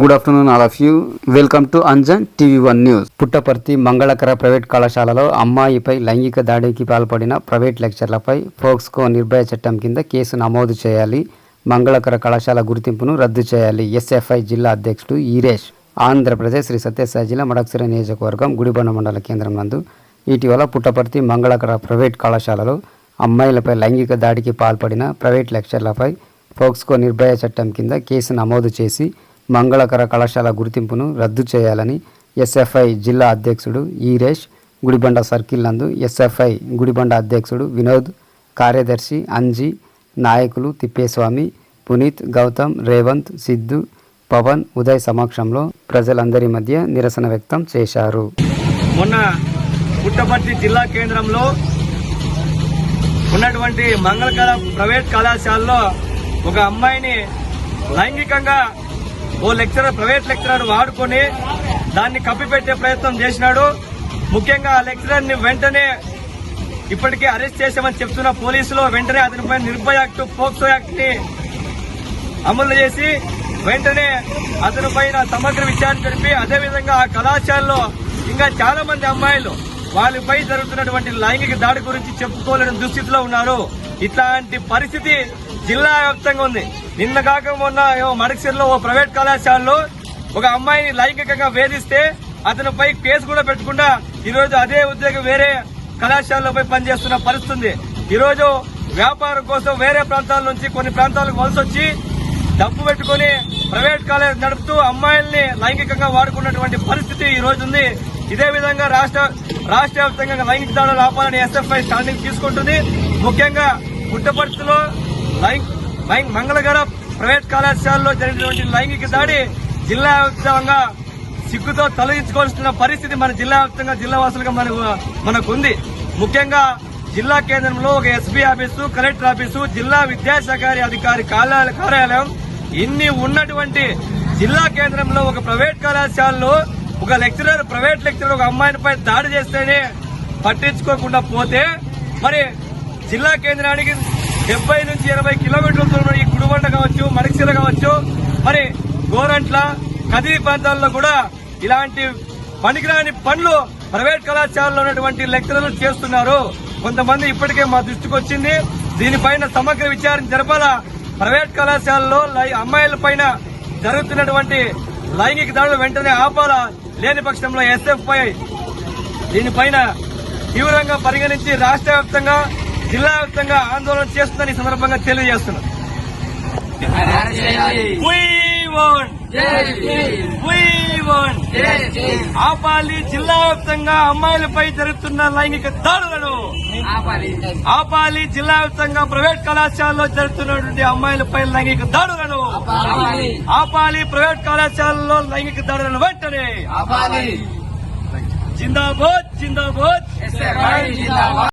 Good afternoon all of you welcome to Anjan TV one news Puttaparthi Mangalakara private కళాశాలలో అమ్మాయిపై లైంగిక దాడికి పాల్పడిన private లెక్చర్లపై ఫోక్స్కో Nirbhaya చట్టం కింద కేసు నమోదు చేయాలి. మంగళకర కళాశాల గుర్తింపును రద్దు చేయాలి. ఎస్ఎఫ్ఐ జిల్లా అధ్యక్షుడు ఈరేష్. ఆంధ్రప్రదేశ్ శ్రీ సత్యసాయి జిల్లా మడక్సిర నియోజకవర్గం గుడిబండ మండల కేంద్రం నందు. ఇటీవల పుట్టపర్తి మంగళకర ప్రైవేట్ కళాశాలలో అమ్మాయిలపై లైంగిక దాడికి పాల్పడిన ప్రైవేట్ లెక్చర్లపై ఫోక్స్కో నిర్భయ చట్టం కింద కేసు నమోదు చేసి మంగళకర కళాశాల గుర్తింపును రద్దు చేయాలని ఎస్ఎఫ్ఐ జిల్లా అధ్యక్షుడు ఈరేష్ గుడిబండ సర్కిల్ నందు ఎస్ఎఫ్ఐ గుడిబండ అధ్యక్షుడు వినోద్ కార్యదర్శి అంజీ నాయకులు తిప్పేస్వామి పునీత్ గౌతమ్ రేవంత్ సిద్ధు పవన్ ఉదయ్ సమక్షంలో ప్రజలందరి మధ్య నిరసన వ్యక్తం చేశారు. మొన్న పుట్టపర్తి జిల్లా కేంద్రంలో ఉన్నటువంటి మంగళకర ప్రైవేట్ కళాశాలలో ఒక అమ్మాయిని లైంగికంగా ఓ లెక్చరర్ ప్రైవేట్ లెక్చరర్ వాడుకొని దాన్ని కప్పిపెట్టే ప్రయత్నం చేసినాడు. ముఖ్యంగా ఆ లెక్చరర్ని వెంటనే ఇప్పటికే అరెస్ట్ చేశామని చెప్తున్న పోలీసులు వెంటనే అతనిపై నిర్భయ యాక్ట్ పోక్సో యాక్ట్ని అమలు చేసి వెంటనే అతని పైన సమగ్ర విచారణ జరిపి అదేవిధంగా ఆ కళాశాలలో ఇంకా చాలా మంది అమ్మాయిలు వాళ్ళపై జరుగుతున్నటువంటి లైంగిక దాడి గురించి చెప్పుకోలేని దుస్థితిలో ఉన్నారు. ఇట్లాంటి పరిస్థితి జిల్లా వ్యాప్తంగా ఉంది. నిన్న కాక మొన్న మడకసిరిలో ఓ ప్రైవేట్ కళాశాలలో ఒక అమ్మాయిని లైంగికంగా వేధిస్తే అతనిపై కేసు కూడా పెట్టకుండా ఈరోజు అదే ఉద్యోగం వేరే కళాశాలలోపై పనిచేస్తున్న పరిస్థితి ఉంది. ఈరోజు వ్యాపారం కోసం వేరే ప్రాంతాల నుంచి కొన్ని ప్రాంతాలకు వలస వచ్చి డబ్బు పెట్టుకుని ప్రైవేట్ కాలేజ్ నడుపుతూ అమ్మాయిల్ని లైంగికంగా వాడుకున్నటువంటి పరిస్థితి ఈ రోజు ఉంది. ఇదే విధంగా రాష్ట్ర రాష్ట్ర వ్యాప్తంగా లైంగిక దాడులు ఆపాలని ఎస్ఎఫ్ఐ స్టాండింగ్ తీసుకుంటుంది. ముఖ్యంగా పుట్టపర్తిలో లైంగ్ మంగళగర ప్రైవేట్ కళాశాలలో జరిగినటువంటి లైంగిక దాడి జిల్లా వ్యాప్తంగా సిగ్గుతో తొలగించుకోవాల్సిన పరిస్థితి మన జిల్లా వ్యాప్తంగా జిల్లా వాసులుగా మనకు మనకుంది. ముఖ్యంగా జిల్లా కేంద్రంలో ఒక ఎస్పీ ఆఫీసు కలెక్టర్ ఆఫీసు జిల్లా విద్యాశాఖ అధికారి కార్యాలయం ఇన్ని ఉన్నటువంటి జిల్లా కేంద్రంలో ఒక ప్రైవేట్ కళాశాలలో ఒక లెక్చరర్ ప్రైవేట్ లెక్చరర్ ఒక అమ్మాయిపై దాడి చేస్తేనే పట్టించుకోకుండా పోతే మరి జిల్లా కేంద్రానికి డెబ్బై నుంచి ఇరవై కిలోమీటర్ల దూరంలో ఈ గుడిబండ కావచ్చు మడిసిల కావచ్చు. మరి గోరంట్ల కదిరి ప్రాంతాల్లో కూడా ఇలాంటి పనికిరాని పనులు ప్రైవేట్ కళాశాలలో ఉన్నటువంటి లెక్చరర్లు చేస్తున్నారు. కొంతమంది ఇప్పటికే మా దృష్టికి వచ్చింది. దీనిపైన సమగ్ర విచారణ జరపాల? ప్రైవేట్ కళాశాలలో లై- అమ్మాయిల పైన జరుగుతున్నటువంటి లైంగిక దాడులు వెంటనే ఆపాలా? లేని పక్షంలో ఎస్ఎఫ్ఐ దీనిపైన తీవ్రంగా పరిగణించి రాష్ట్ర వ్యాప్తంగా జిల్లా వ్యాప్తంగా ఆందోళన చేస్తుందని ఈ సందర్భంగా తెలియజేస్తున్నాం We want. We want. ఆపాలి జిల్లా వ్యాప్తంగా అమ్మాయిలపై జరుగుతున్న లైంగిక దాడులను ఆపాలి జిల్లా వ్యాప్తంగా ప్రైవేట్ కళాశాలలో జరుగుతున్నటువంటి అమ్మాయిలపై లైంగిక దాడులను ఆపాలి ప్రైవేట్ కళాశాలలో లైంగిక దాడులను వెంటనే జిందాబాద్ జిందాబాద్